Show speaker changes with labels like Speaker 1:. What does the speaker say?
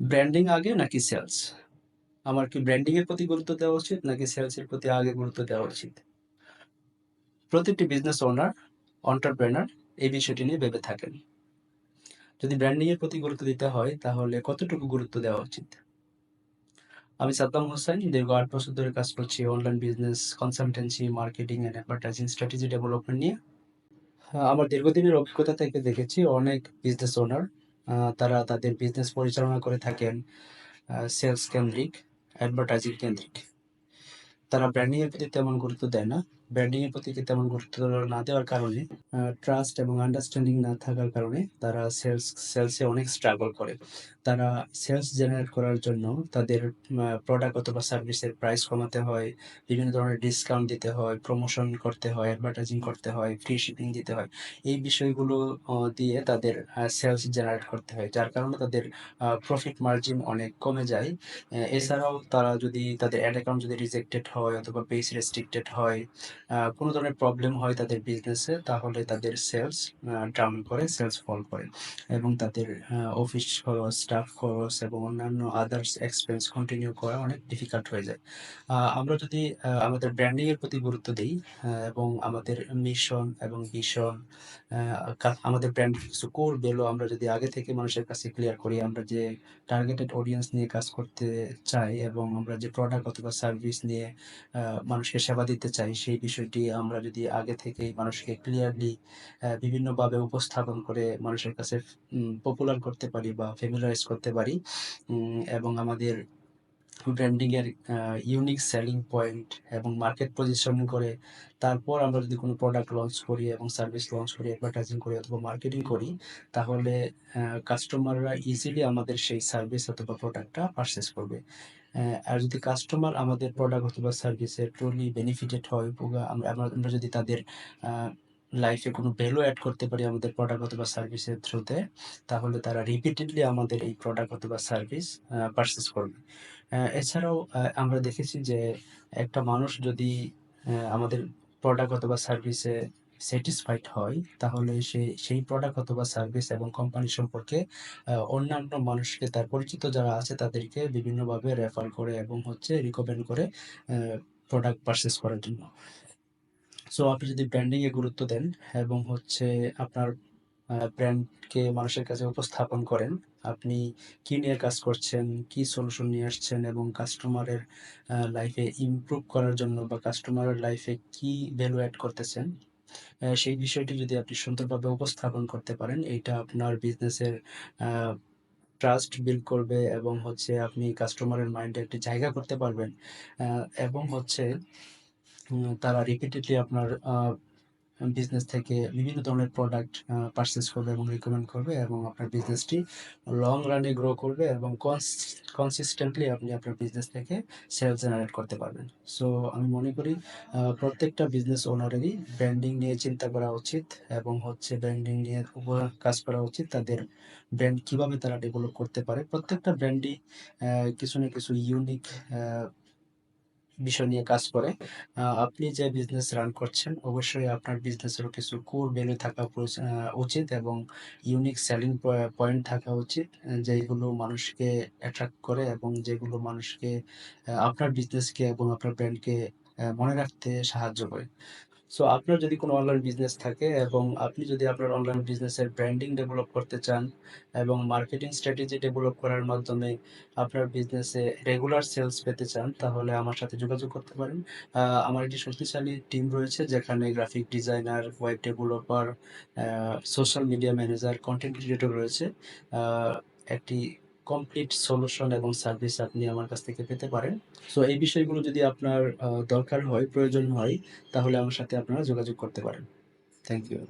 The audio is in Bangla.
Speaker 1: ব্র্যান্ডিং আগে নাকি সেলস? আমার কি ব্র্যান্ডিং এর প্রতি গুরুত্ব দেওয়া উচিত নাকি সেলস এর প্রতি আগে গুরুত্ব দেওয়া উচিত? প্রতিটি বিজনেস ওনার, এন্টারপ্রেনার এই বিষয়টি নিয়ে ভেবে থাকেন। যদি ব্র্যান্ডিং এর প্রতি গুরুত্ব দিতে হয় তাহলে কতটুকু গুরুত্ব দেওয়া উচিত? আমি সাদ্দাম হোসেন দীর্ঘ ৮ বছর ধরে কাজ করছি online business, consultancy, marketing and advertising strategy development নিয়ে। আমার দীর্ঘদিনের অভিজ্ঞতা থেকে দেখেছি অনেক বিজনেস ওনার তারা তাদের বিজনেস পরিচালনা করে থাকেন সেলস কেন্দ্রিক, অ্যাডভার্টাইজিং কেন্দ্রিক। তারা ব্র্যান্ডিংয়ের প্রতি তেমন গুরুত্ব দেয় না। ব্র্যান্ডিংয়ের প্রতি তেমন গুরুত্ব না দেওয়ার কারণে ট্রাস্ট এবং আন্ডারস্ট্যান্ডিং না থাকার কারণে তারা সেলস সেলসে অনেক স্ট্রাগল করে। তারা সেলস জেনারেট করার জন্য তাদের প্রোডাক্ট অথবা সার্ভিসের প্রাইস কমাতে হয়, বিভিন্ন ধরনের ডিসকাউন্ট দিতে হয়, প্রমোশন করতে হয়, অ্যাডভার্টাইজিং করতে হয়, ফ্রি শিপিং দিতে হয়। এই বিষয়গুলো দিয়ে তাদের সেলস জেনারেট করতে হয়। যার কারণে তাদের প্রফিট মার্জিন অনেক কমে যায়। এছাড়াও তারা যদি তাদের অ্যাড অ্যাকাউন্ট যদি রিজেক্টেড হয় অথবা পেজ রেস্ট্রিক্টেড হয়, কোনো ধরনের প্রবলেম হয় তাদের বিজনেসে তাহলে তাদের সেলস ডাউন করে, সেলস ফল করে এবং তাদের অফিস খরচ, স্টাফ খরচ এবং অন্যান্য আদার্স এক্সপেন্স কন্টিনিউ করা অনেক ডিফিকাল্ট হয়ে যায়। আমরা যদি আমাদের ব্র্যান্ডিং এর প্রতি গুরুত্ব দেই এবং আমাদের মিশন এবং ভিশন আমাদের ব্র্যান্ডের কিছু কোর ভ্যালু আমরা যদি আগে থেকে মানুষের কাছে ক্লিয়ার করি, আমরা যে টার্গেটেড অডিয়েন্স নিয়ে কাজ করতে চাই এবং আমরা যে প্রোডাক্ট অথবা সার্ভিস নিয়ে মানুষকে সেবা দিতে চাই, সেই বিষয়টি আমরা যদি আগে থেকেই মানুষকে ক্লিয়ারলি বিভিন্নভাবে উপস্থাপন করে মানুষের কাছে পপুলার করতে পারি বা ফ্যামিলিয়ারাইজ করতে পারি এবং আমাদের ব্র্যান্ডিং এর আ ইউনিক সেলিং পয়েন্ট এবং মার্কেট পজিশন করে তারপর আমরা যদি কোনো প্রোডাক্ট লঞ্চ করি এবং সার্ভিস লঞ্চ করি, অ্যাডভার্টাইজিং করি অথবা মার্কেটিং করি, তাহলে কাস্টমাররা ইজিলি আমাদের সেই সার্ভিস অথবা প্রোডাক্টটা পারচেস করবে। আর যদি কাস্টমার আমাদের প্রোডাক্ট অথবা সার্ভিসের ট্রুলি বেনিফিটেড হয়, আমরা আমরা যদি তাদের লাইফে কোনো ভ্যালু অ্যাড করতে পারি আমাদের প্রোডাক্ট অথবা সার্ভিসের থ্রুতে, তাহলে তারা রিপিটেডলি আমাদের এই প্রোডাক্ট অথবা সার্ভিস আ পারচেজ করবে। এছাড়াও আমরা দেখেছি যে একটা মানুষ যদি আমাদের প্রোডাক্ট অথবা সার্ভিসে স্যাটিসফাইড হয়, তাহলে সে সেই প্রোডাক্ট অথবা সার্ভিস এবং কোম্পানি সম্পর্কে অন্যান্য মানুষকে তার পরিচিত যারা আছে তাদেরকে বিভিন্নভাবে রেফার করে এবং হচ্ছে রিকমেন্ড করে প্রোডাক্ট পারচেজ করার জন্য। সো আপনি যদি ব্র্যান্ডিং এ গুরুত্ব দেন এবং হচ্ছে আপনার ব্র্যান্ডকে মানুষের কাছে উপস্থাপন করেন, আপনি কি নিয়ে কাজ করছেন, কি সলিউশন নিয়ে আসছেন এবং কাস্টমারের লাইফে ইমপ্রুভ করার জন্য বা কাস্টমারের লাইফে কি ভ্যালু অ্যাড করতেছেন, সেই বিষয়টি যদি আপনি সুন্দরভাবে উপস্থাপন করতে পারেন, এইটা আপনার বিজনেসের ট্রাস্ট বিল্ড করবে এবং হচ্ছে আপনি কাস্টমারের মাইন্ডে একটি জায়গা করতে পারবেন। এবং হচ্ছে তারা রিপিটেডলি আপনার বিজনেস থেকে বিভিন্ন ধরনের প্রোডাক্ট আ পারচেজ করবে এবং রিকমেন্ড করবে এবং আপনার বিজনেসটি লং রান গ্রো করবে এবং কনস কনসিস্টেন্টলি আপনি আপনার বিজনেস থেকে সেলস জেনারেট করতে পারবেন। সো আমি মনে করি প্রত্যেকটা বিজনেস ওনারেরই ব্র্যান্ডিং নিয়ে চিন্তা করা উচিত এবং হচ্ছে ব্র্যান্ডিং নিয়ে কাজ করা উচিত। তাদের ব্র্যান্ড কীভাবে তারা ডেভেলপ করতে পারে। প্রত্যেকটা ব্র্যান্ডই কিছু না কিছু ইউনিক বিষয় নিয়ে কাজ করে। আপনি যে বিজনেস রান করছেন, অবশ্যই আপনার বিজনেসেরও কিছু কোর ভ্যালু থাকা উচিত এবং ইউনিক সেলিং পয়েন্ট থাকা উচিত, যেগুলো মানুষকে অ্যাট্রাক্ট করে এবং যেগুলো মানুষকে আপনার বিজনেসকে এবং আপনার ব্র্যান্ডকে মনে রাখতে সাহায্য করে। সো আপনার যদি কোনো অনলাইন বিজনেস থাকে এবং আপনি যদি আপনার অনলাইন বিজনেসের ব্র্যান্ডিং ডেভেলপ করতে চান এবং মার্কেটিং স্ট্র্যাটেজি ডেভেলপ করার মাধ্যমে আপনার বিজনেসে রেগুলার সেলস পেতে চান, তাহলে আমার সাথে যোগাযোগ করতে পারেন। আমার একটি শক্তিশালী টিম রয়েছে যেখানে graphic designer, web developer, social media manager, content creator রয়েছে। একটি কমপ্লিট সলিউশন এবং সার্ভিস আপনি আমার কাছ থেকে পেতে পারেন। সো এই বিষয়গুলো যদি আপনার দরকার হয়, প্রয়োজন হয়, তাহলে আমার সাথে আপনারা যোগাযোগ করতে পারেন। Thank you.